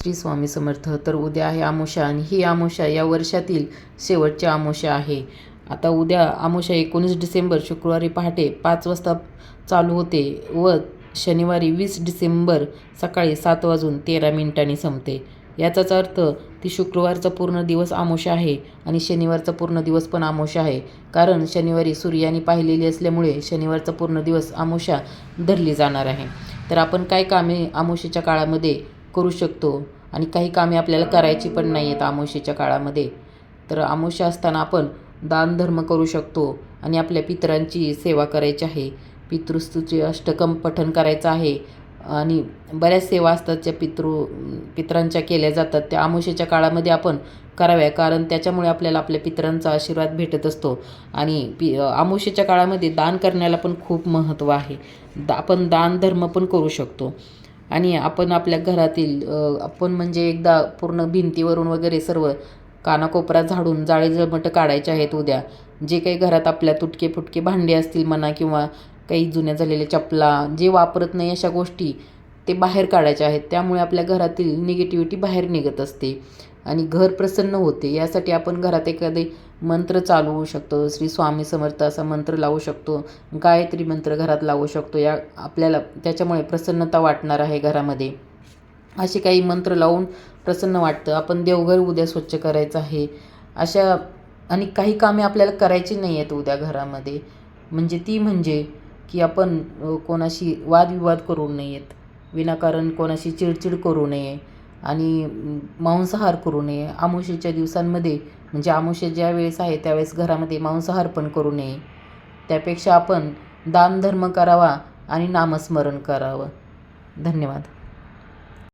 श्री स्वामी समर्थ. तर उद्या आहे आमोशा आणि ही आमोशा या वर्षातील शेवटची आमोशा आहे. आता उद्या आमोशा एकोणीस डिसेंबर शुक्रवारी पहाटे पाच वाजता चालू होते व शनिवारी वीस डिसेंबर सकाळी सात वाजून तेरा मिनिटांनी संपते. याचाच अर्थ ती शुक्रवारचा पूर्ण दिवस आमोशा आहे आणि शनिवारचा पूर्ण दिवस पण आमोशा आहे. कारण शनिवारी सूर्याने पाहिलेली असल्यामुळे शनिवारचा पूर्ण दिवस आमोशा धरली जाणार आहे. तर आपण काय कामे आमोशेच्या काळामध्ये करू शकतो. आणि काही कामे आपल्याला करायची पण नाही आहेत आमोशेच्या काळामध्ये. तर आमोशा असताना आपण दानधर्म करू शकतो आणि आपल्या पितरांची सेवा करायची आहे. पितृस्तूचे अष्टकम पठण करायचं आहे. आणि बऱ्याच सेवा असतात ज्या पितृ पितरांच्या केल्या जातात. त्या आमोशेच्या काळामध्ये आपण कराव्या. कारण त्याच्यामुळे आपल्याला आपल्या पितरांचा आशीर्वाद भेटत असतो. आणि पि आमोशेच्या काळामध्ये दान करण्याला पण खूप महत्त्व आहे. दा आपण दानधर्म पण करू शकतो. आणि आपण आपल्या घरातील आपण म्हणजे एकदा पूर्ण भिंतीवरून वगैरे सर्व कानाकोपरा झाडून जाळे जळमटं काढायचे आहेत उद्या. जे काही घरात आपल्या तुटके फुटके भांडे असतील म्हणा किंवा काही जुन्या झालेल्या चपला जे वापरत नाही अशा गोष्टी ते बाहेर काढायचे आहेत. त्यामुळे आपल्या घरातील निगेटिव्हिटी बाहेर निघत असते. आणि घर प्रसन्न होते. यासाठी आपण घरात एखादे मंत्र चालवू शकतो. श्री स्वामी समर्थ असा मंत्र लावू शकतो. गायत्री मंत्र घरात लावू शकतो. या आपल्याला त्याच्यामुळे प्रसन्नता वाटणार आहे घरामध्ये. असे काही मंत्र लावून प्रसन्न वाटतं. आपण देवघर उद्या स्वच्छ करायचं आहे. अशा आणि काही कामे आपल्याला करायची नाही आहेत उद्या घरामध्ये. म्हणजे ती म्हणजे की आपण कोणाशी वादविवाद करू नयेत. विनाकारण कोणाशी चिडचिड करू नये आणि मांसाहार करू नये. आमुषेच्या दिवसांमध्ये म्हणजे आमुषे ज्या वेळेस आहे त्यावेळेस घरामध्ये मांसाहार पण करू नये. त्यापेक्षा आपण दानधर्म करावा आणि नामस्मरण करावं. धन्यवाद.